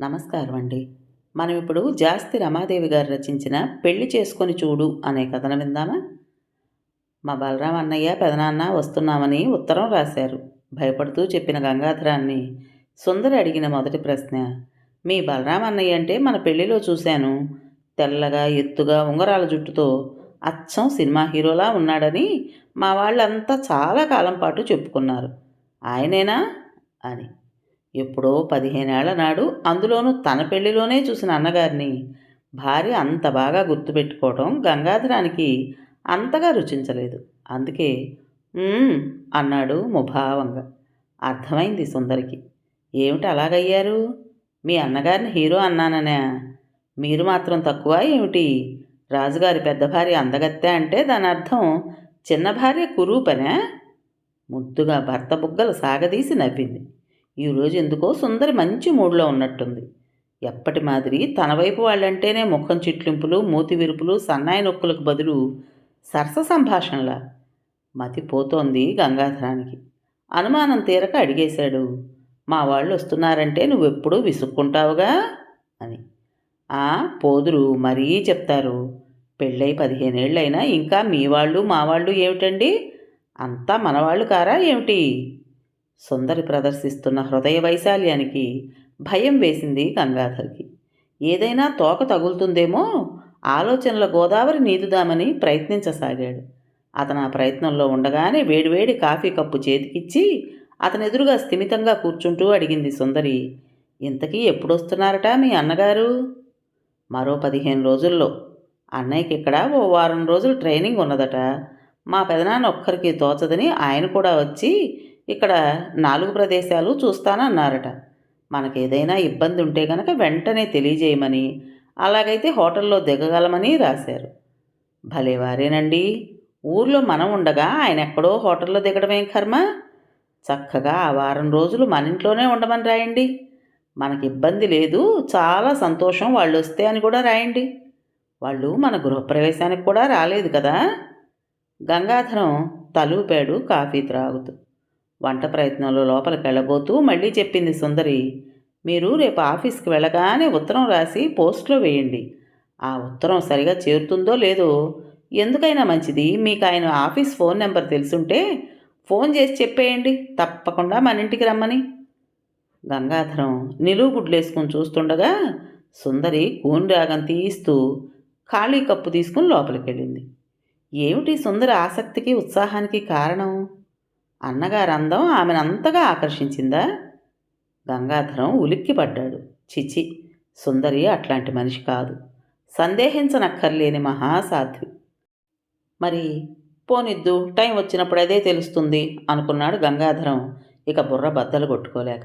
నమస్కారం అండి మనం ఇప్పుడు జాస్తి రమాదేవి గారు రచించిన పెళ్ళి చేసుకొని చూడు అనే కథను విందామా? మా బలరాం అన్నయ్య పెదనాన్న వస్తున్నామని ఉత్తరం రాశారు. భయపడుతూ చెప్పిన గంగాధరాన్ని సుందరి అడిగిన మొదటి ప్రశ్న మీ బలరాం అన్నయ్య అంటే మన పెళ్ళిలో చూశాను. తెల్లగా ఎత్తుగా ఉంగరాల జుట్టుతో అచ్చం సినిమా హీరోలా ఉన్నాడని మా వాళ్ళంతా చాలా కాలం పాటు చెప్పుకున్నారు. ఆయనేనా? అని. ఎప్పుడో పదిహేనేళ్ళ నాడు అందులోనూ తన పెళ్ళిలోనే చూసిన అన్నగారిని భార్య అంత బాగా గుర్తుపెట్టుకోవడం గంగాధరానికి అంతగా రుచించలేదు. అందుకే అన్నాడు ముభావంగా. అర్థమైంది సుందరికి. ఏమిటి అలాగయ్యారు? మీ అన్నగారిని హీరో అన్నాననే. మీరు మాత్రం తక్కువ ఏమిటి? రాజుగారి పెద్ద భార్య అందగత్తే అంటే దాని అర్థం చిన్న భార్య కురూపనే? ముద్దుగా భర్త బుగ్గలు సాగదీసి నవ్వింది. ఈరోజు ఎందుకో సుందరి మంచి మూడ్లో ఉన్నట్టుంది. ఎప్పటి మాదిరి తన వైపు వాళ్ళంటేనే ముఖం చిట్లింపులు మూతి విరుపులు సన్నాయి నొక్కులకు బదులు సరస సంభాషణలా మతి పోతోంది గంగాధరానికి. అనుమానం తీరక అడిగేశాడు. మా వాళ్ళు వస్తున్నారంటే నువ్వెప్పుడూ విసుక్కుంటావుగా? అని. ఆ పోదురు మరీ చెప్తారు. పెళ్ళై పదిహేనేళ్ళైనా ఇంకా మీ వాళ్ళు మా వాళ్ళు ఏమిటండి? అంతా మనవాళ్ళు కారా ఏమిటి? సుందరి ప్రదర్శిస్తున్న హృదయ వైశాల్యానికి భయం వేసింది గంగాధర్కి. ఏదైనా తోక తగులుతుందేమో? ఆలోచనల గోదావరి నీదుదామని ప్రయత్నించసాగాడు. అతను ఆ ప్రయత్నంలో ఉండగానే వేడివేడి కాఫీ కప్పు చేతికిచ్చి అతని ఎదురుగా స్థిమితంగా కూర్చుంటూ అడిగింది సుందరి ఇంతకీ ఎప్పుడొస్తున్నారట మీ అన్నగారు? మరో పదిహేను రోజుల్లో. అన్నయ్యకి ఇక్కడ ఓ వారం రోజులు ట్రైనింగ్ ఉన్నదట మా పెదనాన్న ఒక్కరికి తోచదని ఆయన కూడా వచ్చి ఇక్కడ నాలుగు ప్రదేశాలు చూస్తానన్నారట. మనకేదైనా ఇబ్బంది ఉంటే గనక వెంటనే తెలియజేయమని అలాగైతే హోటల్లో దిగగలమని రాశారు. భలేవారేనండి! ఊర్లో మనం ఉండగా ఆయన ఎక్కడో హోటల్లో దిగడమేం కర్మ? చక్కగా ఆ వారం రోజులు మన ఇంట్లోనే ఉండమని రాయండి. మనకి ఇబ్బంది లేదు చాలా సంతోషం వాళ్ళు వస్తే అని కూడా రాయండి. వాళ్ళు మన గృహప్రవేశానికి కూడా రాలేదు కదా? గంగాధరం తలూపాడు కాఫీ త్రాగుతూ. వంట ప్రయత్నంలో లోపలికి వెళ్ళబోతూ మళ్ళీ చెప్పింది సుందరి. మీరు రేపు ఆఫీస్కి వెళ్ళగానే ఉత్తరం రాసి పోస్ట్లో వేయండి. ఆ ఉత్తరం సరిగా చేరుతుందో లేదో ఎందుకైనా మంచిది. మీకు ఆయన ఆఫీస్ ఫోన్ నెంబర్ తెలుసుంటే ఫోన్ చేసి చెప్పేయండి. తప్పకుండా మన ఇంటికి రమ్మని. గంగాధరం నిలువు గుడ్లేసుకుని చూస్తుండగా సుందరి కూని రాగం తీస్తూ ఖాళీ కప్పు తీసుకుని లోపలికి వెళ్ళింది ఏమిటి సుందరి ఆసక్తికి ఉత్సాహానికి కారణం? అన్నగారు అందం ఆమెను అంతగా ఆకర్షించిందా? గంగాధరం ఉలిక్కిపడ్డాడు. చిచి సుందరి అట్లాంటి మనిషి కాదు. సందేహించనక్కర్లేని మహాసాధ్వి. మరి పోనిద్దు టైం వచ్చినప్పుడు అదే తెలుస్తుంది అనుకున్నాడు గంగాధరం. ఇక బుర్ర బద్దలు కొట్టుకోలేక.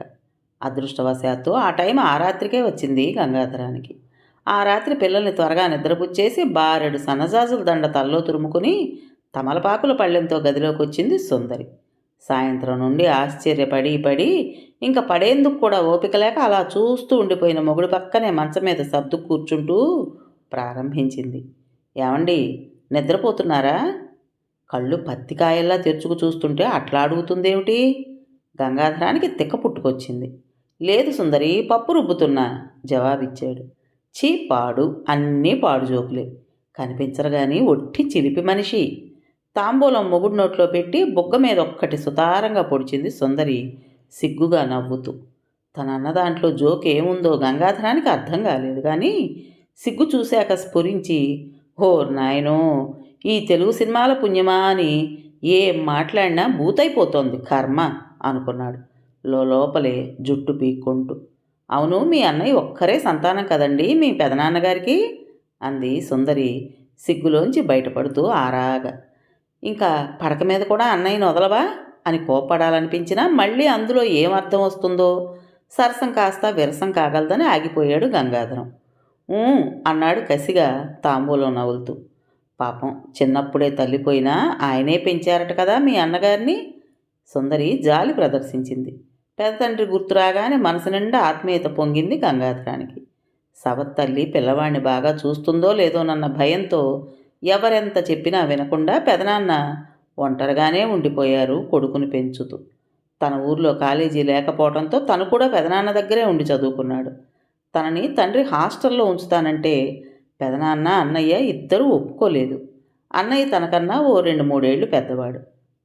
అదృష్టవశాత్తు ఆ టైం ఆ రాత్రికే వచ్చింది గంగాధరానికి. ఆ రాత్రి పిల్లల్ని త్వరగా నిద్రపుచ్చేసి బారెడు సన్నజాజుల దండ తల్లో తురుముకుని తమలపాకుల పళ్ళెంతో గదిలోకి వచ్చింది సుందరి. సాయంత్రం నుండి ఆశ్చర్యపడి పడి ఇంకా పడేందుకు కూడా ఓపిక లేక అలా చూస్తూ ఉండిపోయిన మొగుడు పక్కనే మంచం మీద సర్దు కూర్చుంటూ ప్రారంభించింది. ఏమండి నిద్రపోతున్నారా? కళ్ళు పత్తికాయల్లా తెరుచుకు చూస్తుంటే అట్లా అడుగుతుందేమిటి? గంగాధరానికి తిక్క పుట్టుకొచ్చింది. లేదు సుందరి పప్పు రుబ్బుతున్నా జవాబిచ్చాడు. చీ పాడు అన్నీ పాడు జోకులే. కనిపించరుగాని ఒట్టి చిలిపి మనిషి. తాంబూలం మొగుడు నోట్లో పెట్టి బుగ్గ మీద ఒక్కటి సుతారంగా పొడిచింది సుందరి. సిగ్గుగా నవ్వుతూ తన అన్న దాంట్లో జోక్ ఏముందో గంగాధరానికి అర్థం కాలేదు కానీ సిగ్గు చూశాక స్ఫురించి హో నాయనో ఈ తెలుగు సినిమాల పుణ్యమా అని ఏం మాట్లాడినా బూతైపోతోంది కర్మ అనుకున్నాడు లోపలే జుట్టు పీక్కుంటూ. అవును మీ అన్నయ్య ఒక్కరే సంతానం కదండి మీ పెదనాన్నగారికి? అంది సుందరి సిగ్గులోంచి బయటపడుతూ ఆరాగా. ఇంకా పడక మీద కూడా అన్నయ్యని వదలవా? అని కోప్పడాలనిపించినా మళ్ళీ అందులో ఏం అర్థం వస్తుందో? సరసం కాస్త విరసం కాగలదని ఆగిపోయాడు గంగాధరం. అన్నాడు కసిగా తాంబూలం నవ్వులుతూ. పాపం చిన్నప్పుడే తల్లిపోయినా ఆయనే పెంచారట కదా మీ అన్నగారిని? సుందరి జాలి ప్రదర్శించింది. పెదతండ్రి గుర్తురాగానే మనసు నిండా ఆత్మీయత పొంగింది గంగాధరానికి. సవత్తల్లి పిల్లవాడిని బాగా చూస్తుందో లేదోనన్న భయంతో ఎవరెంత చెప్పినా వినకుండా పెదనాన్న ఒంటరిగానే ఉండిపోయారు కొడుకుని పెంచుతూ. తన ఊర్లో కాలేజీ లేకపోవడంతో తను కూడా పెదనాన్న దగ్గరే ఉండి చదువుకున్నాడు. తనని తండ్రి హాస్టల్లో ఉంచుతానంటే పెదనాన్న అన్నయ్య ఇద్దరూ ఒప్పుకోలేదు. అన్నయ్య తనకన్నా ఓ రెండు మూడేళ్ళు పెద్దవాడు.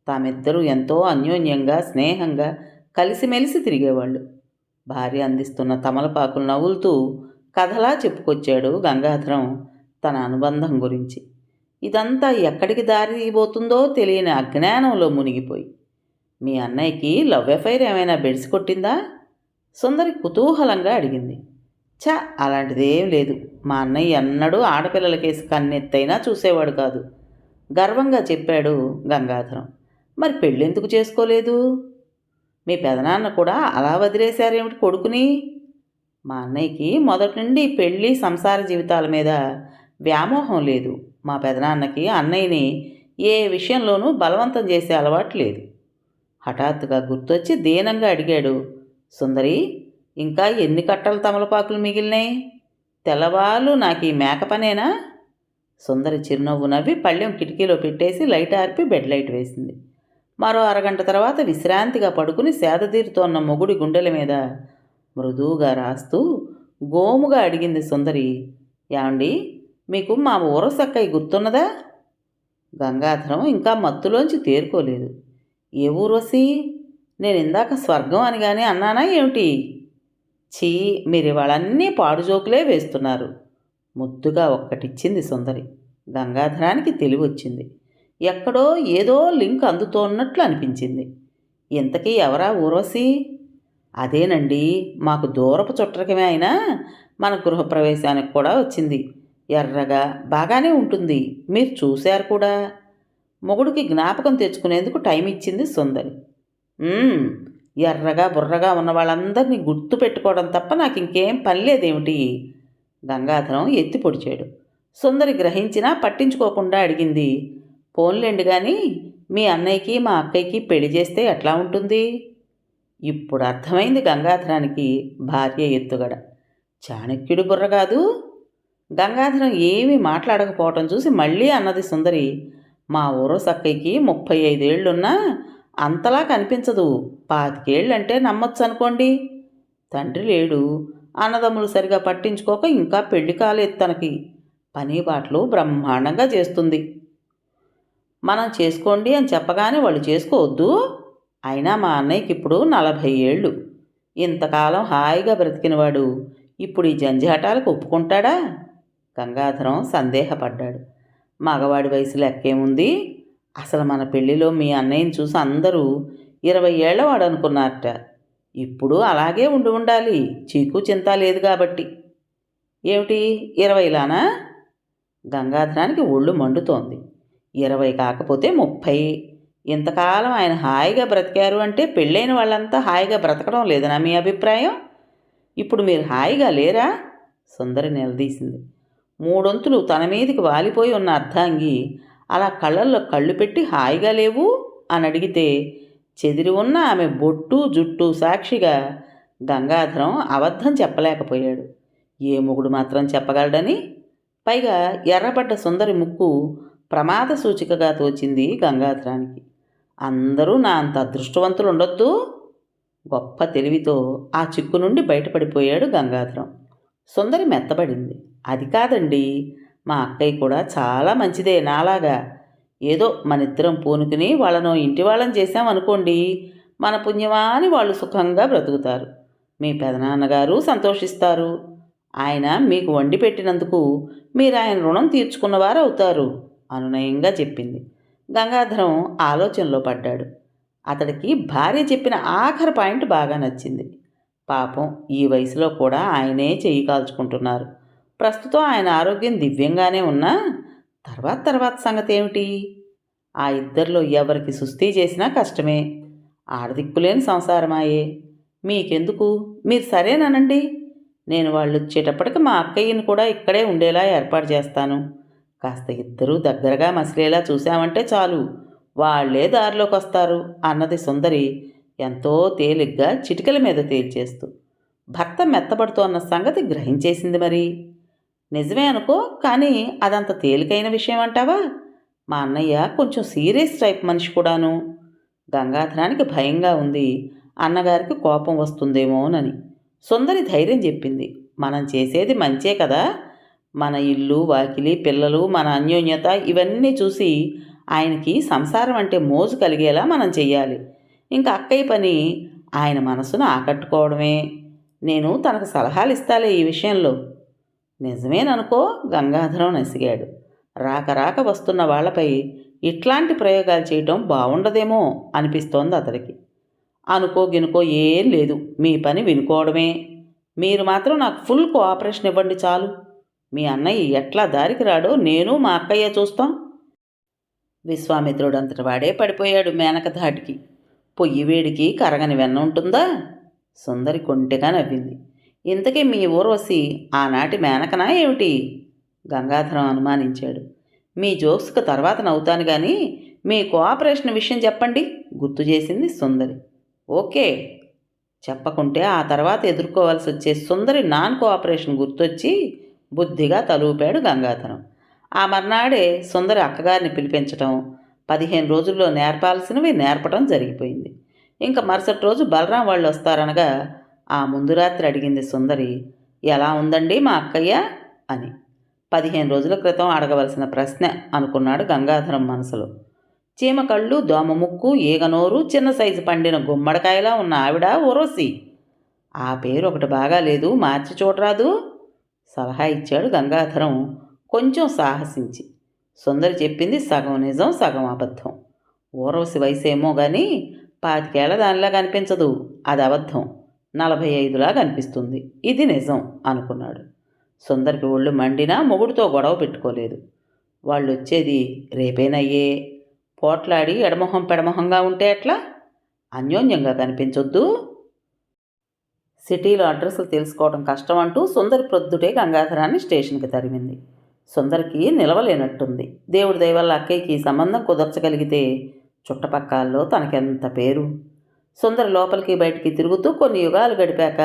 తామిద్దరూ ఎంతో అన్యోన్యంగా స్నేహంగా కలిసిమెలిసి తిరిగేవాళ్ళు. భార్య అందిస్తున్న తమలపాకులు నవ్వులుతూ కథలా చెప్పుకొచ్చాడు గంగాధరం తన అనుబంధం గురించి. ఇదంతా ఎక్కడికి దారి తెలియని అజ్ఞానంలో మునిగిపోయి. మీ అన్నయ్యకి లవ్ ఎఫైర్ ఏమైనా బెడిసి కొట్టిందా? సుందరి కుతూహలంగా అడిగింది. చ అలాంటిదేం లేదు. మా అన్నయ్య ఎన్నడూ ఆడపిల్లలకేసి కన్నెత్తైనా చూసేవాడు కాదు. గర్వంగా చెప్పాడు గంగాధరం. మరి పెళ్ళెందుకు చేసుకోలేదు? మీ పెదనాన్న కూడా అలా వదిలేశారేమిటి కొడుకుని? మా అన్నయ్యకి మొదటి నుండి పెళ్ళి సంసార జీవితాల మీద వ్యామోహం లేదు. మా పెదనాన్నకి అన్నయ్యని ఏ విషయంలోనూ బలవంతం చేసే అలవాటు లేదు. హఠాత్తుగా గుర్తొచ్చి దీనంగా అడిగాడు సుందరి ఇంకా ఎన్ని కట్టలు తమలపాకులు మిగిలినాయి? తెల్లవాళ్ళు నాకు ఈ మేక పనేనా? సుందరి చిరునవ్వు నవ్వి పళ్ళెం కిటికీలో పెట్టేసి లైట్ ఆర్పి బెడ్ లైట్ వేసింది. మరో అరగంట తర్వాత విశ్రాంతిగా పడుకుని సేదతీరుతోన్న మొగుడి గుండెల మీద మృదువుగా రాస్తూ గోముగా అడిగింది సుందరి యాండి మీకు మా ఊరసక్కయ్య గుర్తున్నదా? గంగాధరం ఇంకా మత్తులోంచి తేరుకోలేదు. ఏ ఊర్వశి నేను ఇందాక స్వర్గం అని కానీ అన్నానా ఏమిటి? చీ మీరు ఇవాళన్నీ పాడు జోకులే వేస్తున్నారు. ముద్దుగా ఒక్కటిచ్చింది సుందరి. గంగాధరానికి తెలివి వచ్చింది ఎక్కడో ఏదో లింక్ అందుతోన్నట్లు అనిపించింది. ఇంతకీ ఎవరా ఊర్వశి అదేనండి మాకు దూరపు చుట్టకమే అయినా మన గృహప్రవేశానికి కూడా వచ్చింది. ఎర్రగా బాగానే ఉంటుంది. మీరు చూశారు కూడా. మొగుడికి జ్ఞాపకం తెచ్చుకునేందుకు టైం ఇచ్చింది సుందరి. ఎర్రగా బుర్రగా ఉన్న వాళ్ళందరినీ గుర్తు పెట్టుకోవడం తప్ప నాకు ఇంకేం పని లేదేమిటి? గంగాధరం ఎత్తి పొడిచాడు. సుందరి గ్రహించినా పట్టించుకోకుండా అడిగింది. పోన్లేండి కానీ మీ అన్నయ్యకి మా అక్కయ్యకి పెళ్ళి చేస్తే ఎట్లా ఉంటుంది? ఇప్పుడు అర్థమైంది గంగాధరానికి భార్య ఎత్తుగడ. చాణక్యుడి బుర్ర కాదు గంగాధరం ఏమీ మాట్లాడకపోవటం చూసి మళ్ళీ అన్నది సుందరి మా ఊరు సక్కయ్యకి ముప్పై ఐదేళ్ళున్నా అంతలా కనిపించదు. పాతికేళ్ళంటే నమ్మొచ్చు అనుకోండి తండ్రి లేడు. అన్నదమ్ములు సరిగా పట్టించుకోక ఇంకా పెళ్ళి కాలేదు తనకి. పని బాటలు బ్రహ్మాండంగా చేస్తుంది. మనం చేసుకోండి అని చెప్పగానే వాళ్ళు చేసుకోవద్దు. అయినా మా అన్నయ్యకి ఇప్పుడు నలభై ఏళ్ళు ఇంతకాలం హాయిగా బ్రతికినవాడు. ఇప్పుడు ఈ జంజాటాలకు ఒప్పుకుంటాడా? గంగాధరం సందేహపడ్డాడు. మగవాడి వయసు లెక్కేముంది? అసలు మన పెళ్ళిలో మీ అన్నయ్యని చూసి అందరూ ఇరవై ఏళ్ళవాడు అనుకున్నారట ఇప్పుడు అలాగే ఉండి ఉండాలి. చీకు చింత లేదు కాబట్టి. ఏమిటి? ఇరవైలానా? గంగాధరానికి ఒళ్ళు మండుతోంది. ఇరవై కాకపోతే ముప్పై. ఇంతకాలం ఆయన హాయిగా బ్రతికారు అంటే పెళ్ళైన వాళ్ళంతా హాయిగా బ్రతకడం లేదనా మీ అభిప్రాయం? ఇప్పుడు మీరు హాయిగా లేరా? సుందరి నిలదీసింది. మూడొంతులు తన మీదికి వాలిపోయి ఉన్న అర్ధాంగి అలా కళ్ళల్లో కళ్ళు పెట్టి హాయిగా లేవు అని అడిగితే చెదిరి ఉన్న ఆమె బొట్టు జుట్టు సాక్షిగా గంగాధరం అబద్ధం చెప్పలేకపోయాడు. ఏ మొగుడు మాత్రం చెప్పగలడని పైగా ఎర్రబడ్డ సుందరి ముక్కు ప్రమాద సూచికగా తోచింది గంగాధరానికి. అందరూ నా అంత అదృష్టవంతులు ఉండొద్దు గొప్ప తెలివితో ఆ చిక్కు నుండి బయటపడిపోయాడు గంగాధరం. సుందరి మెత్తబడింది. అది కాదండి. మా అక్కయ్య కూడా చాలా మంచిదే నాలాగా. ఏదో మన ఇద్దరం పూనుకుని వాళ్ళను ఇంటి వాళ్ళని చేశామనుకోండి మన పుణ్యమా అని వాళ్ళు సుఖంగా బ్రతుకుతారు. మీ పెదనాన్నగారు సంతోషిస్తారు. ఆయన మీకు వండి పెట్టినందుకు మీరు ఆయన రుణం తీర్చుకున్నవారు అవుతారు అనునయంగా చెప్పింది. గంగాధరం ఆలోచనలో పడ్డాడు. అతడికి భార్య చెప్పిన ఆఖరి పాయింట్ బాగా నచ్చింది. పాపం ఈ వయసులో కూడా ఆయనే చెయ్యి కాల్చుకుంటున్నారు. ప్రస్తుతం ఆయన ఆరోగ్యం దివ్యంగానే ఉన్నా తర్వాత తర్వాత సంగతి ఏమిటి? ఆ ఇద్దరిలో ఎవరికి సుస్థి చేసినా కష్టమే. ఆడదిక్కులేని సంసారమాయే. మీకెందుకు? మీరు సరేనానండి. నేను వాళ్ళు వచ్చేటప్పటికి మా అక్కయ్యని కూడా ఇక్కడే ఉండేలా ఏర్పాటు చేస్తాను. కాస్త ఇద్దరూ దగ్గరగా మసిలేలా చూశామంటే చాలు. వాళ్ళే దారిలోకి వస్తారు అన్నది సుందరి ఎంతో తేలిగ్గా చిటికల మీద తేల్చేస్తూ. భర్త మెత్తబడుతోన్న సంగతి గ్రహించేసింది మరి. నిజమే అనుకో కానీ అదంత తేలికైన విషయం అంటావా? మా అన్నయ్య కొంచెం సీరియస్ టైప్ మనిషి కూడాను. గంగాధరానికి భయంగా ఉంది. అన్నగారికి కోపం వస్తుందేమోనని. సుందరి ధైర్యం చెప్పింది. మనం చేసేది మంచే కదా. మన ఇల్లు వాకిలి పిల్లలు మన అన్యోన్యత ఇవన్నీ చూసి ఆయనకి సంసారం అంటే మోజు కలిగేలా మనం చెయ్యాలి. ఇంకా అక్కయ్య పని ఆయన మనసును ఆకట్టుకోవడమే. నేను తనకు సలహాలు ఇస్తాలే ఈ విషయంలో. నిజమేననుకో గంగాధరం నసిగాడు. రాక రాక వస్తున్న వాళ్ళపై ఇట్లాంటి ప్రయోగాలు చేయటం బాగుండదేమో అనిపిస్తోంది అతడికి. అనుకో గినుకో ఏం లేదు మీ పని వినుకోవడమే. మీరు మాత్రం నాకు ఫుల్ కోఆపరేషన్ ఇవ్వండి చాలు. మీ అన్నయ్య ఎట్లా దారికి రాడో నేను మా అక్కయ్య చూస్తాం. విశ్వామిత్రుడంతటి వాడే పడిపోయాడు మేనక ధాటికి. పొయ్యి వేడికి కరగని వెన్న ఉంటుందా? సుందరి కొంటెగా నవ్వింది. ఇంతకీ మీ ఊర్వశి ఆనాటి మేనకనా ఏమిటి? గంగాధరం అనుమానించాడు. మీ జోక్స్కు తర్వాత నవ్వుతాను కానీ మీ కోఆపరేషన్ విషయం చెప్పండి. గుర్తు చేసింది సుందరి. ఓకే. చెప్పకుంటే ఆ తర్వాత ఎదుర్కోవాల్సి వచ్చే సుందరి నాన్ కోఆపరేషన్ గుర్తొచ్చి బుద్ధిగా తలూపాడు గంగాధరం. ఆ మర్నాడే సుందరి అక్కగారిని పిలిపించటం పదిహేను రోజుల్లో నేర్పాల్సినవి నేర్పటం జరిగిపోయింది. ఇంకా మరుసటి రోజు బలరాం వాళ్ళు వస్తారనగా ఆ ముందు రాత్రి అడిగింది సుందరి ఎలా ఉందండి మా అక్కయ్య? అని. పదిహేను రోజుల క్రితం అడగవలసిన ప్రశ్న అనుకున్నాడు గంగాధరం మనసులో. చీమ కళ్ళు దోమ ముక్కు ఈగనోరు చిన్న సైజు పండిన గుమ్మడికాయలా ఉన్న ఆవిడ ఓరోసి ఆ పేరు ఒకటి బాగాలేదు మార్చి చూడరాదు? సలహా ఇచ్చాడు గంగాధరం కొంచెం సాహసించి. సుందరి చెప్పింది సగం నిజం సగం అబద్ధం. ఊరవసి వయసేమో కానీ పాతికేళ్ళ దానిలా కనిపించదు అది అబద్ధం. నలభై ఐదులా కనిపిస్తుంది ఇది నిజం అనుకున్నాడు. సుందరికి ఒళ్ళు మండినా మొగుడితో గొడవ పెట్టుకోలేదు. వాళ్ళు వచ్చేది రేపేనయ్యే పోట్లాడి ఎడమొహం పెడమొహంగా ఉంటే ఎట్లా? అన్యోన్యంగా కనిపించొద్దు. సిటీలో అడ్రస్లు తెలుసుకోవడం కష్టం అంటూ సుందరి ప్రొద్దుటే గంగాధరాన్ని స్టేషన్కి తరిమింది. సుందరికి నిలవలేనట్టుంది. దేవుడి దయవల్ల అక్కయ్యకి సంబంధం కుదర్చగలిగితే చుట్టపక్కల్లో తనకెంత పేరు? సుందరి లోపలికి బయటికి తిరుగుతూ కొన్ని యుగాలు గడిపాక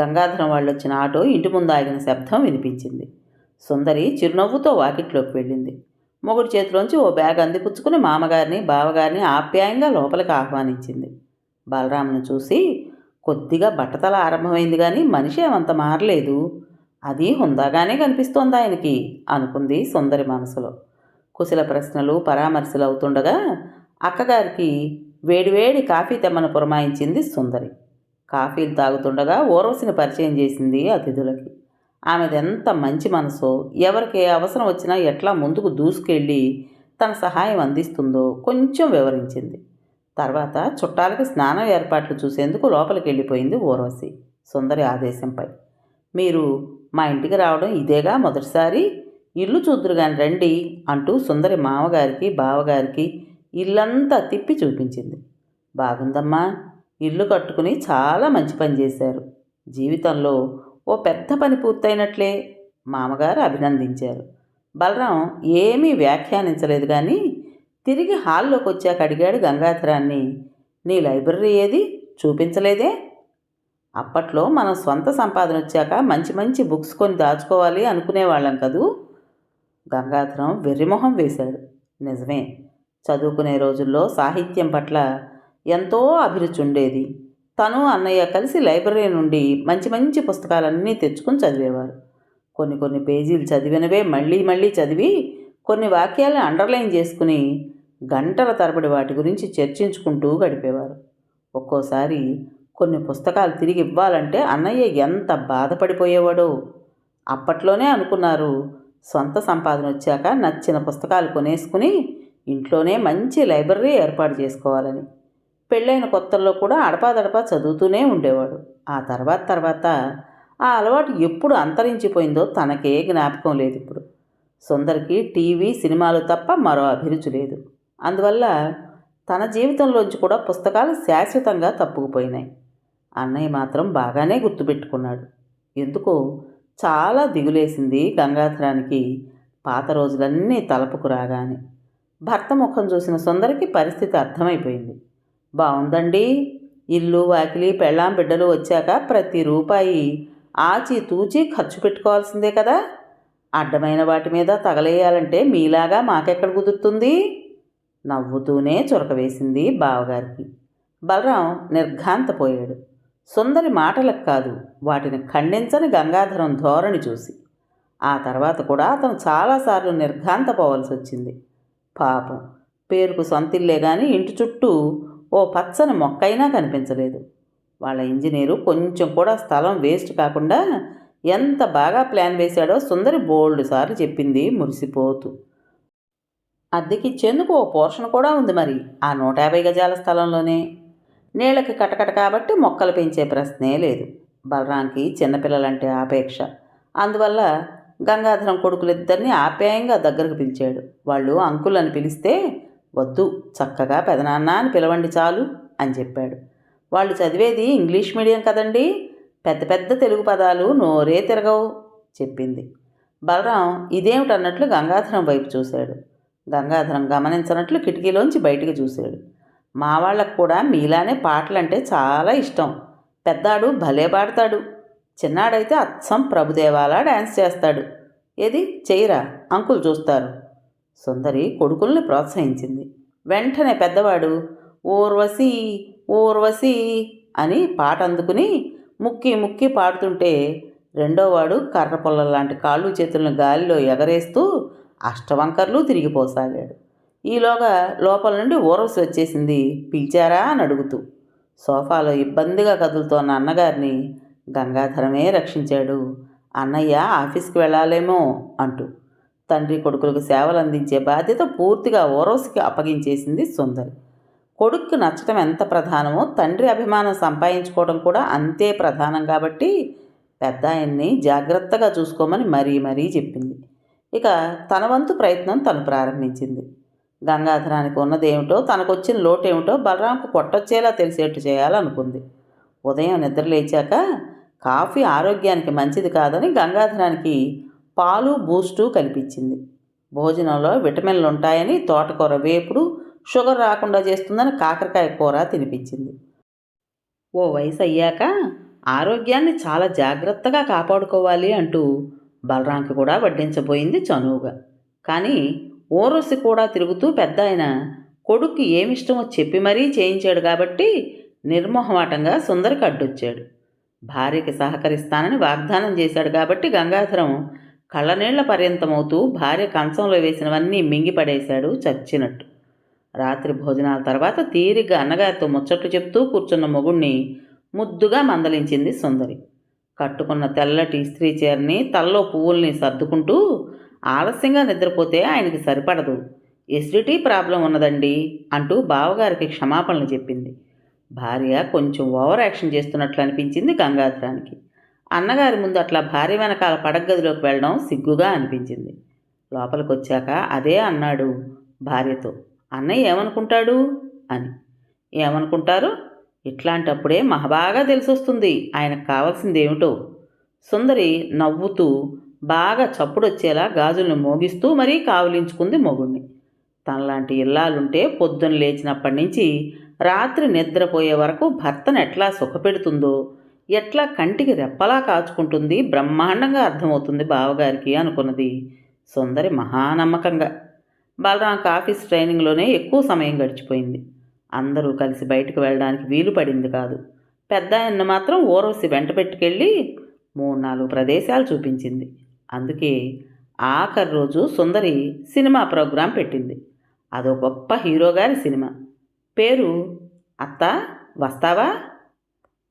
గంగాధరం వాళ్ళు వచ్చిన ఆటో ఇంటి ముందు ఆగిన శబ్దం వినిపించింది. సుందరి చిరునవ్వుతో వాకిట్లోకి వెళ్ళింది. మొగుడి చేతిలోంచి ఓ బ్యాగ్ అందిపుచ్చుకుని మామగారిని బావగారిని ఆప్యాయంగా లోపలికి ఆహ్వానించింది. బలరాంను చూసి కొద్దిగా బట్టతల ఆరంభమైంది కానీ మనిషి ఏమంత మారలేదు. అది హుందాగానే కనిపిస్తోంది ఆయనకి అనుకుంది సుందరి మనసులో. కుశల ప్రశ్నలు పరామర్శలు అవుతుండగా అక్కగారికి వేడివేడి కాఫీ తెమ్మను పురమాయించింది సుందరి. కాఫీలు తాగుతుండగా ఊర్వశిని పరిచయం చేసింది అతిథులకి. ఆమెది ఎంత మంచి మనసో ఎవరికి అవసరం వచ్చినా ఎట్లా ముందుకు దూసుకెళ్ళి తన సహాయం అందిస్తుందో కొంచెం వివరించింది. తర్వాత చుట్టాలకి స్నానం ఏర్పాట్లు చూసేందుకు లోపలికి వెళ్ళిపోయింది ఊర్వశి సుందరి ఆదేశంపై. మీరు మా ఇంటికి రావడం ఇదేగా మొదటిసారి? ఇల్లు చూద్దురు కానీ రండి అంటూ సుందరి మామగారికి బావగారికి ఇల్లంతా తిప్పి చూపించింది. బాగుందమ్మా ఇల్లు కట్టుకుని చాలా మంచి పని చేశారు. జీవితంలో ఓ పెద్ద పని పూర్తయినట్లే మామగారు అభినందించారు. బలరాం ఏమీ వ్యాఖ్యానించలేదు కానీ తిరిగి హాల్లోకి వచ్చాక అడిగాడు గంగాధరాన్ని నీ లైబ్రరీ ఏది? చూపించలేదే? అప్పట్లో మన సొంత సంపాదన వచ్చాక మంచి మంచి బుక్స్ కొని దాచుకోవాలి అనుకునేవాళ్ళం కదూ? గంగాధరం వెర్రిమొహం వేశాడు. నిజమే చదువుకునే రోజుల్లో సాహిత్యం పట్ల ఎంతో అభిరుచి ఉండేది. తను అన్నయ్య కలిసి లైబ్రరీ నుండి మంచి మంచి పుస్తకాలన్నీ తెచ్చుకుని చదివేవారు. కొన్ని కొన్ని పేజీలు చదివినవే మళ్ళీ మళ్ళీ చదివి కొన్ని వాక్యాలను అండర్లైన్ చేసుకుని గంటల తరబడి వాటి గురించి చర్చించుకుంటూ గడిపేవారు. ఒక్కోసారి కొన్ని పుస్తకాలు తిరిగి ఇవ్వాలంటే అన్నయ్య ఎంత బాధపడిపోయేవాడో అప్పట్లోనే అనుకున్నారు. సొంత సంపాదన వచ్చాక నచ్చిన పుస్తకాలు కొనేసుకుని ఇంట్లోనే మంచి లైబ్రరీ ఏర్పాటు చేసుకోవాలని. పెళ్ళైన కొత్తల్లో కూడా అడపాదడపా చదువుతూనే ఉండేవాడు. ఆ తర్వాత తర్వాత ఆ అలవాటు ఎప్పుడు అంతరించిపోయిందో తనకే జ్ఞాపకం లేదు ఇప్పుడు. సుందరికి టీవీ సినిమాలు తప్ప మరో అభిరుచి లేదు. అందువల్ల తన జీవితంలోంచి కూడా పుస్తకాలు శాశ్వతంగా తప్పుకుపోయినాయి. అన్నయ్య మాత్రం బాగానే గుర్తుపెట్టుకున్నాడు. ఎందుకో చాలా దిగులేసింది గంగాధరానికి పాత రోజులన్నీ తలపుకు రాగానే. భర్త ముఖం చూసిన సుందరికి పరిస్థితి అర్థమైపోయింది. బాగుందండి ఇల్లు వాకిలి పెళ్ళాం బిడ్డలు వచ్చాక ప్రతి రూపాయి ఆచి తూచి ఖర్చు పెట్టుకోవాల్సిందే కదా. అడ్డమైన వాటి మీద తగలేయాలంటే మీలాగా మాకెక్కడ కుదురుతుంది? నవ్వుతూనే చురక వేసింది బావగారికి. బలరాం నిర్ఘాంతపోయాడు. సుందరి మాటలకు కాదు వాటిని ఖండించని గంగాధరం ధోరణి చూసి. ఆ తర్వాత కూడా అతను చాలాసార్లు నిర్ఘాంతపోవలసి వచ్చింది పాపం. పేరుకు సొంతిల్లే కానీ ఇంటి చుట్టూ ఓ పచ్చని మొక్కైనా కనిపించలేదు. వాళ్ళ ఇంజనీరు కొంచెం కూడా స్థలం వేస్ట్ కాకుండా ఎంత బాగా ప్లాన్ వేశాడో సుందరి బోల్డ్ సార్లు చెప్పింది మురిసిపోతూ. అద్దెకిచ్చేందుకు ఓ పోర్షన్ కూడా ఉంది మరి ఆ నూట యాభై గజాల స్థలంలోనే. నీళ్ళకి కటకట కాబట్టి మొక్కలు పెంచే ప్రశ్నే లేదు. బలరాంకి చిన్నపిల్లలంటే ఆపేక్ష. అందువల్ల గంగాధరం కొడుకులిద్దరిని ఆప్యాయంగా దగ్గరకు పిలిచాడు. వాళ్ళు అంకుల్ అని పిలిస్తే వద్దు చక్కగా పెదనాన్న అని పిలవండి చాలు అని చెప్పాడు. వాళ్ళు చదివేది ఇంగ్లీష్ మీడియం కదండి పెద్ద పెద్ద తెలుగు పదాలు నోరే తిరగవు చెప్పింది. బలరాం ఇదేమిటన్నట్లు గంగాధరం వైపు చూశాడు. గంగాధరం గమనించనట్లు కిటికీలోంచి బయటికి చూశాడు. మా వాళ్ళకు కూడా మీలానే పాటలంటే చాలా ఇష్టం. పెద్దాడు భలే పాడతాడు. చిన్నాడైతే అచ్చం ప్రభుదేవాలా డ్యాన్స్ చేస్తాడు. ఏది? చెయ్యరా? అంకుల్ చూస్తారు. సుందరి కొడుకుల్ని ప్రోత్సహించింది. వెంటనే పెద్దవాడు ఊర్వశి ఊర్వశి అని పాట అందుకుని ముక్కి ముక్కి పాడుతుంటే రెండోవాడు కర్ర పొల్ల లాంటి కాళ్ళు చేతులను గాలిలో ఎగరేస్తూ అష్టవంకర్లు తిరిగిపోసాగాడు. ఈలోగా లోపల నుండి ఊరవసి వచ్చేసింది పిలిచారా? అని అడుగుతూ. సోఫాలో ఇబ్బందిగా కదులుతోన్న అన్నగారిని గంగాధరమే రక్షించాడు. అన్నయ్య ఆఫీస్కి వెళ్ళాలేమో అంటూ తండ్రి కొడుకులకు సేవలు అందించే బాధ్యత పూర్తిగా ఓరోసికి అప్పగించేసింది సుందరి. కొడుక్కు నచ్చటం ఎంత ప్రధానమో తండ్రి అభిమానం సంపాదించుకోవడం కూడా అంతే ప్రధానం కాబట్టి పెద్ద ఆయన్ని జాగ్రత్తగా చూసుకోమని మరీ మరీ చెప్పింది. ఇక తన వంతు ప్రయత్నం తను ప్రారంభించింది. గంగాధరానికి ఉన్నదేమిటో తనకొచ్చిన లోటేమిటో బలరాంకు కొట్టొచ్చేలా తెలిసేట్టు చేయాలనుకుంది. ఉదయం నిద్ర లేచాక కాఫీ ఆరోగ్యానికి మంచిది కాదని గంగాధరానికి పాలు బూస్టు కనిపించింది భోజనంలో విటమిన్లు ఉంటాయని తోటకూర వేపుడు షుగర్ రాకుండా చేస్తుందని కాకరకాయ కూర తినిపించింది. ఓ వయసు అయ్యాక ఆరోగ్యాన్ని చాలా జాగ్రత్తగా కాపాడుకోవాలి అంటూ బలరాంకి కూడా వడ్డించబోయింది చనువుగా. కానీ ఓరసి కూడా తిరుగుతూ పెద్ద ఆయన కొడుక్కి ఏమిష్టమో చెప్పి మరీ చేయించాడు కాబట్టి నిర్మోహమాటంగా సుందరికి అడ్డొచ్చాడు. భార్యకి సహకరిస్తానని వాగ్దానం చేశాడు కాబట్టి గంగాధరం కళ్ళనీళ్ళ పర్యంతమవుతూ భార్య కంచంలో వేసినవన్నీ మింగిపడేశాడు చచ్చినట్టు. రాత్రి భోజనాల తర్వాత తీరిగ్గా అన్నగారితో ముచ్చట్లు చెప్తూ కూర్చున్న మొగుణ్ణి ముద్దుగా మందలించింది సుందరి. కట్టుకున్న తెల్లటి ఇస్త్రీ చీరని తల్లో పువ్వుల్ని సర్దుకుంటూ ఆలస్యంగా నిద్రపోతే ఆయనకి సరిపడదు. ఎసిడిటీ ప్రాబ్లం ఉన్నదండి అంటూ బావగారికి క్షమాపణలు చెప్పింది. భార్య కొంచెం ఓవర్ యాక్షన్ చేస్తున్నట్లు అనిపించింది గంగాధరానికి. అన్నగారి ముందు అట్లా భార్య వెనకాల పడగదిలోకి వెళ్ళడం సిగ్గుగా అనిపించింది. లోపలికి వచ్చాక అదే అన్నాడు భార్యతో అన్నయ్య ఏమనుకుంటాడు? అని. ఏమనుకుంటారు? ఇట్లాంటప్పుడే మహబాగా తెలిసొస్తుంది. ఆయనకు కావాల్సింది ఏమిటో సుందరి నవ్వుతూ బాగా చప్పుడొచ్చేలా గాజుల్ని మోగిస్తూ మరీ కావులించుకుంది మొగుణ్ణి. తనలాంటి ఇల్లాలుంటే పొద్దున్న లేచినప్పటి నుంచి రాత్రి నిద్రపోయే వరకు భర్తను ఎట్లా సుఖపెడుతుందో ఎట్లా కంటికి రెప్పలా కాచుకుంటుంది బ్రహ్మాండంగా అర్థమవుతుంది బావగారికి అనుకున్నది. సుందరి మహానమ్మకంగా. బలరాంక్ ఆఫీస్ ట్రైనింగ్లోనే ఎక్కువ సమయం గడిచిపోయింది. అందరూ కలిసి బయటకు వెళ్ళడానికి వీలు పడింది కాదు. పెద్ద ఆయన మాత్రం ఓరోసి వెంట పెట్టుకెళ్ళి మూడు నాలుగు ప్రదేశాలు చూపించింది. అందుకే ఆఖరి రోజు సుందరి సినిమా ప్రోగ్రాం పెట్టింది. అదో గొప్ప హీరో గారి సినిమా. పేరు అత్త వస్తావా?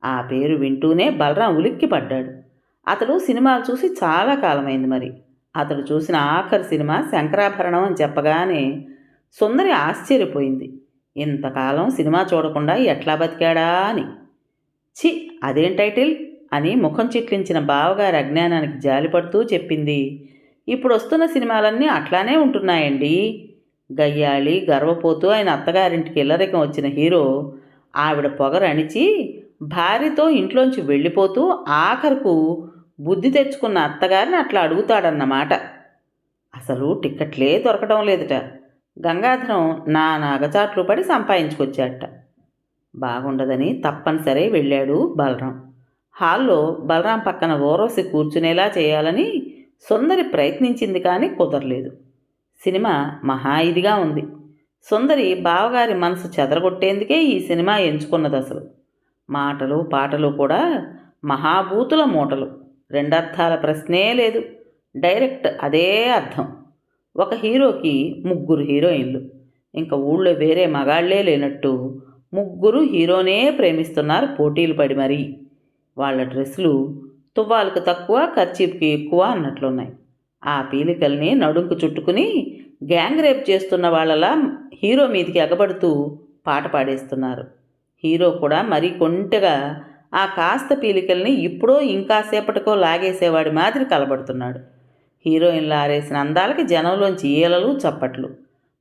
ఆ పేరు వింటూనే బలరాం ఉలిక్కి పడ్డాడు అతడు సినిమాలు చూసి చాలా కాలమైంది మరి. అతడు చూసిన ఆఖరి సినిమా శంకరాభరణం అని చెప్పగానే సుందరి ఆశ్చర్యపోయింది. ఇంతకాలం సినిమా చూడకుండా ఎట్లా బతికాడా అని. చి అదేం టైటిల్? అని ముఖం చిట్లించిన బావగారి అజ్ఞానానికి జాలిపడుతూ చెప్పింది. ఇప్పుడు వస్తున్న సినిమాలన్నీ అట్లానే ఉంటున్నాయండి. గయ్యాళి గర్వపోతూ ఆయన అత్తగారింటికి ఇల్లరికం వచ్చిన హీరో ఆవిడ పొగరణిచి భార్యతో ఇంట్లోంచి వెళ్ళిపోతూ ఆఖరుకు బుద్ధి తెచ్చుకున్న అత్తగారిని అట్లా అడుగుతాడన్నమాట. అసలు టిక్కెట్లే దొరకడం లేదుట. గంగాధరం నా నాగచాట్లు పడి సంపాదించుకొచ్చాడట. బాగుండదని తప్పనిసరి వెళ్ళాడు బలరాం. హాల్లో బలరాం పక్కన ఓరోసి కూర్చునేలా చేయాలని సుందరి ప్రయత్నించింది కానీ కుదరలేదు. సినిమా మహా ఇదిగా ఉంది. సుందరి బావగారి మనసు చెదరగొట్టేందుకే ఈ సినిమా ఎంచుకున్నది అసలు మాటలు పాటలు కూడా మహాభూతుల మూటలు. రెండర్థాల ప్రశ్నే లేదు. డైరెక్ట్ అదే అర్థం. ఒక హీరోకి ముగ్గురు హీరోయిన్లు. ఇంకా ఊళ్ళో వేరే మగాళ్ళే లేనట్టు ముగ్గురు హీరోనే ప్రేమిస్తున్నారు పోటీలు పడి మరీ. వాళ్ళ డ్రెస్సులు తువ్వాలకు తక్కువ ఖర్చీపుకి ఎక్కువ అన్నట్లున్నాయి. ఆ పీలికల్ని నడుంకు చుట్టుకుని గ్యాంగ్ రేప్ చేస్తున్న వాళ్ళలా హీరో మీదికి ఎగబడుతూ పాట పాడేస్తున్నారు. హీరో కూడా మరీ కొంటెగా ఆ కాస్త పీలికల్ని ఇప్పుడో ఇంకాసేపటికో లాగేసేవాడి మాదిరి కలబడుతున్నాడు. హీరోయిన్లు ఆరేసిన అందాలకి జనంలోంచి ఈలలు చప్పట్లు.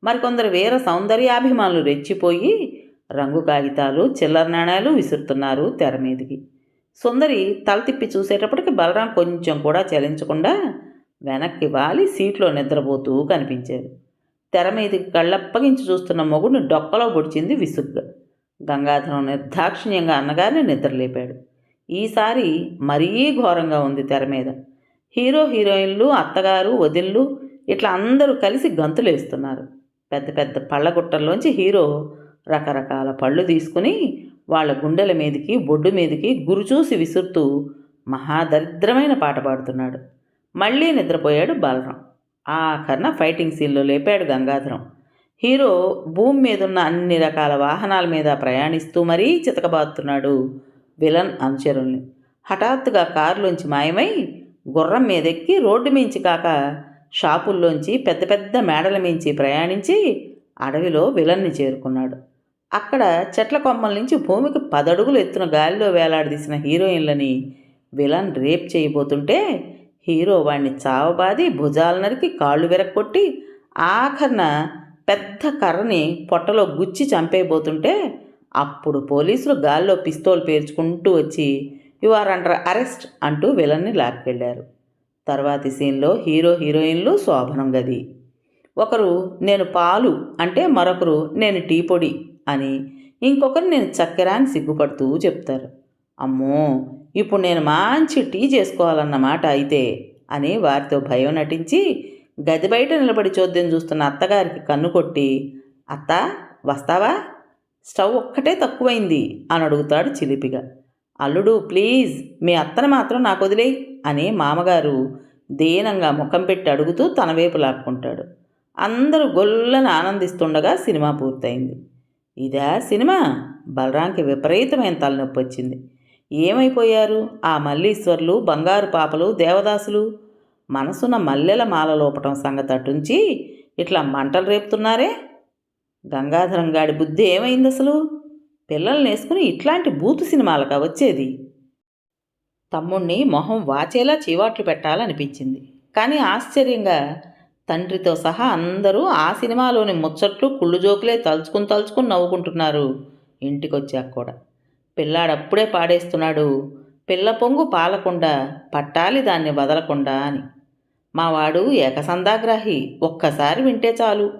మరికొందరు వీర సౌందర్యాభిమానులు రెచ్చిపోయి రంగు కాగితాలు చిల్లర నాణాలు విసురుతున్నారు తెర మీదికి. సుందరి తల తిప్పి చూసేటప్పటికి బలరాం కొంచెం కూడా చలించకుండా వెనక్కి వాలి సీట్లో నిద్రపోతూ కనిపించాడు తెర మీదకి కళ్ళప్పగించి చూస్తున్న మొగుడిని డొక్కలో పొడిచింది విసుగ్గా. గంగాధరం నిర్దాక్షిణ్యంగా అన్నగారిని నిద్రలేపాడు. ఈసారి మరీ ఘోరంగా ఉంది తెర మీద. హీరో హీరోయిన్లు అత్తగారు వదిళ్ళు ఇట్లా అందరూ కలిసి గంతులేస్తున్నారు పెద్ద పెద్ద పళ్ళగుట్టల్లోంచి హీరో రకరకాల పళ్ళు తీసుకుని వాళ్ళ గుండెల మీదకి బొడ్డు మీదకి గురుచూసి విసురుతూ మహాదరిద్రమైన పాట పాడుతున్నాడు. మళ్ళీ నిద్రపోయాడు బలరాం. ఆఖరణ ఫైటింగ్ సీన్లో లేపాడు గంగాధరం. హీరో భూమి మీదున్న అన్ని రకాల వాహనాల మీద ప్రయాణిస్తూ మరీ చితకబాతున్నాడు విలన్ అనుచరుల్ని హఠాత్తుగా కారులోంచి మాయమై గుర్రం మీదెక్కి రోడ్డు మించి కాక షాపుల్లోంచి పెద్ద పెద్ద మేడల మించి ప్రయాణించి అడవిలో విలన్ని చేరుకున్నాడు. అక్కడ చెట్ల కొమ్మల నుంచి భూమికి పదడుగులు ఎత్తున గాలిలో వేలాడదీసిన హీరోయిన్లని విలన్ రేప్ చేయబోతుంటే హీరో వాణ్ణి చావబాది భుజాల నరికి కాళ్ళు విరక్కొట్టి ఆఖరణ పెద్ద కర్రని పొట్టలో గుచ్చి చంపేయబోతుంటే అప్పుడు పోలీసులు గాల్లో పిస్తోల్ పేర్చుకుంటూ వచ్చి యు ఆర్ అండర్ అరెస్ట్ అంటూ విలన్ని లాక్కెళ్ళారు. తర్వాతి సీన్లో హీరో హీరోయిన్లు శోభనం గది. ఒకరు నేను పాలు అంటే మరొకరు నేను టీ పొడి అని ఇంకొకరు నేను చక్కెర అని సిగ్గుపడుతూ చెప్తారు. అమ్మో ఇప్పుడు నేను మంచి టీ చేసుకోవాలన్నమాట అయితే అని వారితో భయం నటించి గది బయట నిలబడి చూద్దని చూస్తున్న అత్తగారికి కన్ను కొట్టి అత్త వస్తావా? స్టవ్ ఒక్కటే తక్కువైంది అని అడుగుతాడు చిలిపిగా. అల్లుడు ప్లీజ్ మీ అత్తను మాత్రం నాకు వదిలేయి అని మామగారు దీనంగా ముఖం పెట్టి అడుగుతూ తన వైపు లాక్కుంటాడు. అందరూ గొల్లని ఆనందిస్తుండగా సినిమా పూర్తయింది. ఇదా సినిమా? బలరాంకి విపరీతమైన తలనొప్పి వచ్చింది. ఏమైపోయారు? ఆ మల్లీశ్వర్లు బంగారు పాపలు దేవదాసులు? మనసున్న మల్లెల మాల లోపటం సంగతటుంచి ఇట్లా మంటలు రేపుతున్నారే? గంగాధరం గాడి బుద్ధి ఏమైంది అసలు పిల్లల్ని వేసుకుని ఇట్లాంటి బూతు సినిమాలకా వచ్చేది? తమ్ముణ్ణి మొహం వాచేలా చీవాట్లు పెట్టాలనిపించింది. కానీ ఆశ్చర్యంగా తండ్రితో సహా అందరూ ఆ సినిమాలోని ముచ్చట్లు కుళ్ళు జోకులే తలుచుకుని తలుచుకుని నవ్వుకుంటున్నారు ఇంటికొచ్చాక కూడా. పిల్లాడప్పుడే పాడేస్తున్నాడు. పిల్ల పొంగు పాలకుండా పట్టాలి దాన్ని వదలకుండా అని. మావాడు ఏకసందాగ్రాహి ఒక్కసారి వింటే చాలు.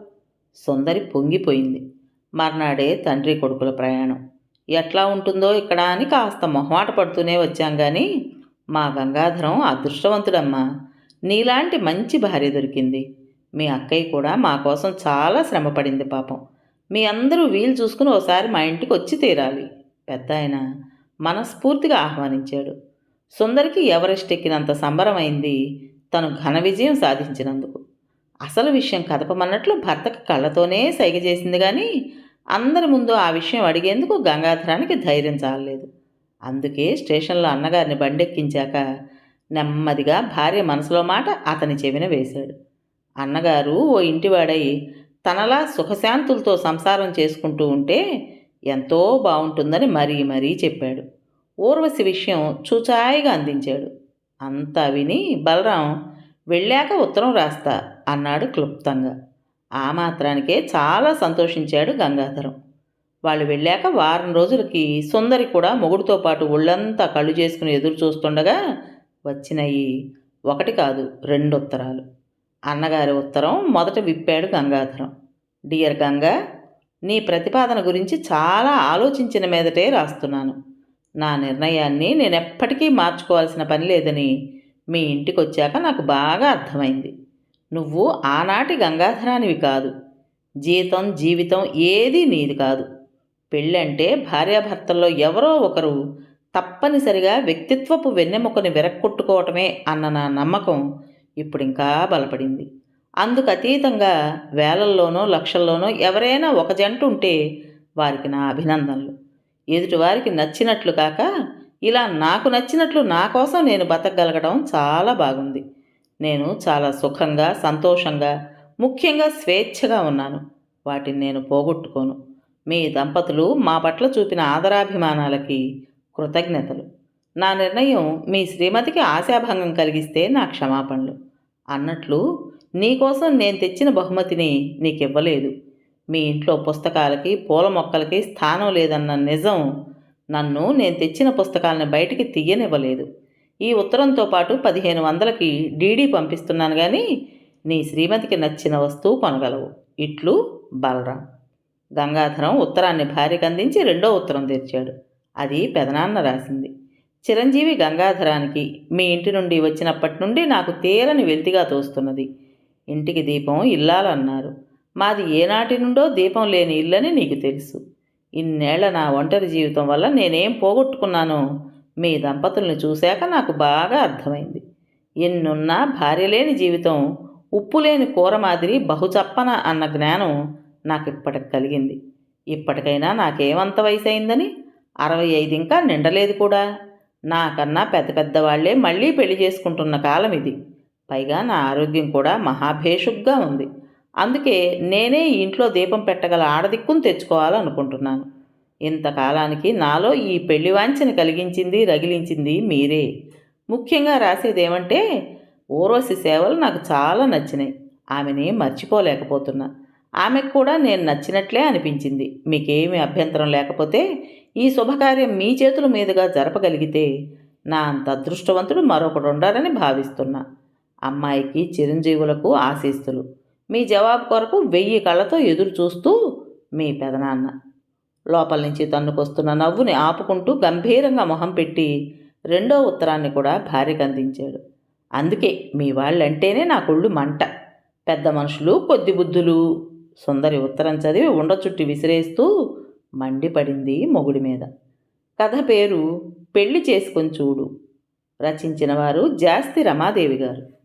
సుందరి పొంగిపోయింది. మర్నాడే తండ్రి కొడుకుల ప్రయాణం. ఎట్లా ఉంటుందో ఇక్కడ అని కాస్త మొహమాట పడుతూనే వచ్చాం కానీ మా గంగాధరం అదృష్టవంతుడమ్మా. నీలాంటి మంచి భార్య దొరికింది. మీ అక్కయ్య కూడా మా కోసం చాలా శ్రమపడింది పాపం. మీ అందరూ వీలు చూసుకుని ఒకసారి మా ఇంటికి వచ్చి తీరాలి. పెద్ద ఆయన మనస్ఫూర్తిగా ఆహ్వానించాడు. సుందరికి ఎవరెస్ట్ ఎక్కినంత సంబరమైంది తను ఘన విజయం సాధించినందుకు. అసలు విషయం కదపమన్నట్లు భర్తకు కళ్ళతోనే సైగ చేసింది కానీ అందరి ముందు ఆ విషయం అడిగేందుకు గంగాధరానికి ధైర్యం చాలలేదు. అందుకే స్టేషన్లో అన్నగారిని బండెక్కించాక నెమ్మదిగా భార్య మనసులో మాట అతని చెవిన వేశాడు. అన్నగారు ఓ ఇంటివాడై తనలా సుఖశాంతులతో సంసారం చేసుకుంటూ ఉంటే ఎంతో బాగుంటుందని మరీ మరీ చెప్పాడు. ఊర్వశి విషయం చూచాయిగా అందించాడు. అంతా విని బలరాం వెళ్ళాక ఉత్తరం రాస్తా అన్నాడు క్లుప్తంగా. ఆ మాత్రానికే చాలా సంతోషించాడు గంగాధరం. వాళ్ళు వెళ్ళాక వారం రోజులకి సుందరి కూడా మొగుడుతో పాటు ఒళ్ళంతా కళ్ళు చేసుకుని ఎదురు చూస్తుండగా వచ్చినాయి ఒకటి కాదు రెండు ఉత్తరాలు. అన్నగారి ఉత్తరం మొదట విప్పాడు గంగాధరం. డియర్ గంగా నీ ప్రతిపాదన గురించి చాలా ఆలోచించిన మీదటే రాస్తున్నాను. నా నిర్ణయాన్ని నేను ఎప్పటికీ మార్చుకోవాల్సిన పని లేదని మీ ఇంటికి వచ్చాక నాకు బాగా అర్థమైంది. నువ్వు ఆనాటి గంగాధరానివి కాదు. జీతం జీవితం ఏదీ నీది కాదు. పెళ్ళంటే భార్యాభర్తల్లో ఎవరో ఒకరు తప్పనిసరిగా వ్యక్తిత్వపు వెన్నెముకని విరక్కొట్టుకోవటమే అన్న నా నమ్మకం ఇప్పుడింకా బలపడింది. అందుకు అతీతంగా వేలల్లోనో లక్షల్లోనో ఎవరైనా ఒక జంట ఉంటే వారికి నా అభినందనలు. ఎదుటివారికి నచ్చినట్లు కాక ఇలా నాకు నచ్చినట్లు నా కోసం నేను బతకగలగడం చాలా బాగుంది. నేను చాలా సుఖంగా సంతోషంగా ముఖ్యంగా స్వేచ్ఛగా ఉన్నాను. వాటిని నేను పోగొట్టుకోను. మీ దంపతులు మా పట్ల చూపిన ఆదరాభిమానాలకి కృతజ్ఞతలు. నా నిర్ణయం మీ శ్రీమతికి ఆశాభంగం కలిగిస్తే నా క్షమాపణలు. అన్నట్లు నీకోసం నేను తెచ్చిన బహుమతిని నీకివ్వలేదు. మీ ఇంట్లో పుస్తకాలకి పూల మొక్కలకి స్థానం లేదన్న నిజం నన్ను నేను తెచ్చిన పుస్తకాలను బయటికి తీయనివ్వలేదు. ఈ ఉత్తరంతో పాటు పదిహేను వందలకి డీడీ పంపిస్తున్నాను కానీ నీ శ్రీమతికి నచ్చిన వస్తువు కొనగలవు. ఇట్లు బలరాం. గంగాధరం ఉత్తరాన్ని భార్యకు అందించి రెండో ఉత్తరం తెరిచాడు. అది పెదనాన్న రాసింది. చిరంజీవి గంగాధరానికి మీ ఇంటి నుండి వచ్చినప్పటి నుండి నాకు తీరని వెల్తిగా తోస్తున్నది. ఇంటికి దీపం ఇల్లాలన్నారు. మాది ఏనాటి నుండో దీపం లేని ఇల్లని నీకు తెలుసు. ఇన్నేళ్ళ నా ఒంటరి జీవితం వల్ల నేనేం పోగొట్టుకున్నానో మీ దంపతుల్ని చూశాక నాకు బాగా అర్థమైంది. ఎన్నున్నా భార్య లేని జీవితం ఉప్పు లేని కూర మాదిరి బహుచప్పన అన్న జ్ఞానం నాకు ఇప్పటికి కలిగింది. ఇప్పటికైనా నాకేమంత వయసు అయిందని అరవై ఐదు ఇంకా నిండలేదు కూడా. నాకన్నా పెద్ద పెద్ద వాళ్ళే మళ్ళీ పెళ్ళి చేసుకుంటున్న కాలం ఇది పైగా నా ఆరోగ్యం కూడా మహాభేషుగ్గా ఉంది. అందుకే నేనే ఈ ఇంట్లో దీపం పెట్టగల ఆడదిక్కును తెచ్చుకోవాలనుకుంటున్నాను. ఇంతకాలానికి నాలో ఈ పెళ్ళి వాంఛని కలిగించింది రగిలించింది మీరే. ముఖ్యంగా రాసేదేమంటే ఊర్వశి సేవలు నాకు చాలా నచ్చినాయి ఆమెని మర్చిపోలేకపోతున్నా. ఆమెకు కూడా నేను నచ్చినట్లే అనిపించింది. మీకేమీ అభ్యంతరం లేకపోతే ఈ శుభకార్యం మీ చేతుల మీదుగా జరపగలిగితే నా అంత అదృష్టవంతుడు మరొకడు ఉండాలని భావిస్తున్నా. అమ్మాయికి చిరంజీవులకు ఆశీస్సులు. మీ జవాబు కొరకు వెయ్యి కళ్ళతో ఎదురు చూస్తూ మీ పెదనాన్న. లోపల నుంచి తన్నుకొస్తున్న నవ్వుని ఆపుకుంటూ గంభీరంగా మొహం పెట్టి రెండో ఉత్తరాన్ని కూడా భార్యకు అందించాడు. అందుకే మీ వాళ్ళంటేనే నా కొళ్ళు మంట. పెద్ద మనుషులు కొద్ది బుద్ధులు. సుందరి ఉత్తరం చదివి ఉండ చుట్టి విసిరేస్తూ మండిపడింది మొగుడి మీద. కథ పేరు పెళ్ళి చేసుకొని చూడు. రచించిన వారు జాస్తి రమాదేవి గారు.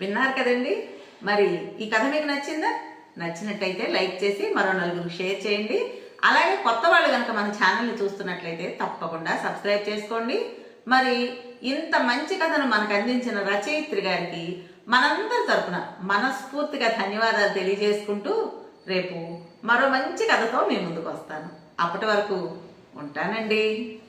విన్నారు కదండి? మరి ఈ కథ మీకు నచ్చిందా? నచ్చినట్టయితే లైక్ చేసి మరో నలుగురు షేర్ చేయండి. అలాగే కొత్త వాళ్ళు కనుక మన ఛానల్ని చూస్తున్నట్లయితే తప్పకుండా సబ్స్క్రైబ్ చేసుకోండి. మరి ఇంత మంచి కథను మనకు అందించిన రచయిత్రి గారికి మనందరి తరఫున మనస్ఫూర్తిగా ధన్యవాదాలు తెలియజేసుకుంటూ రేపు మరో మంచి కథతో మీ ముందుకు వస్తాను. అప్పటి వరకు ఉంటానండి.